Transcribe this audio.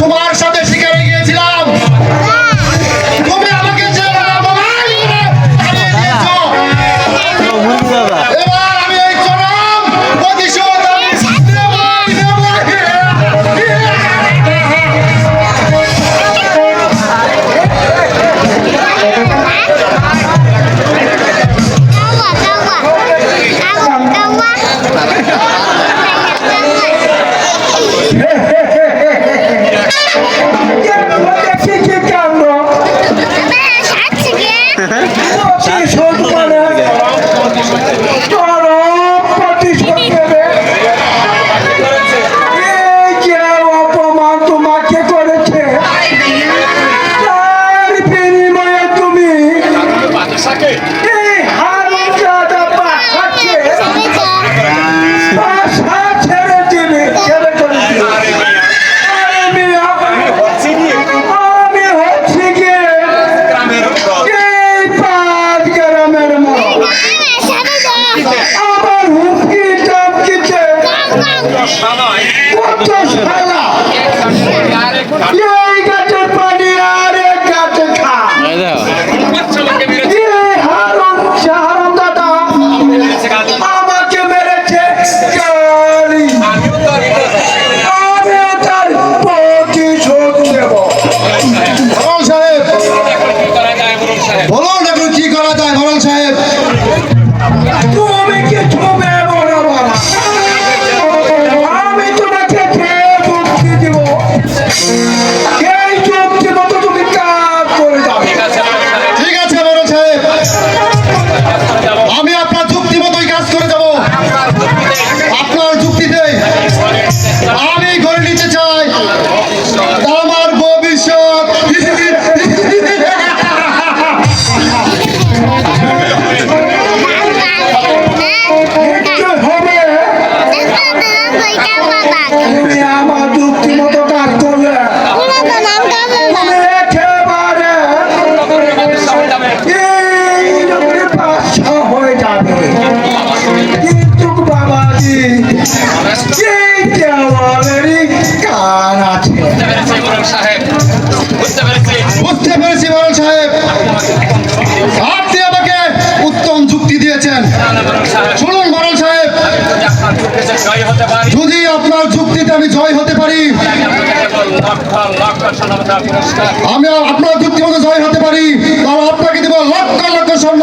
তোমার সাথে শিকারে গিয়ে Yeah. শুনুন বরণ সাহেব যদি আপনার যুক্তিতে আমি জয় হতে পারি আমি আপনার যুক্তি মতো জয় হতে পারি তাহলে আপনাকে দেবো লক্ষ লক্ষ স্বর্ণ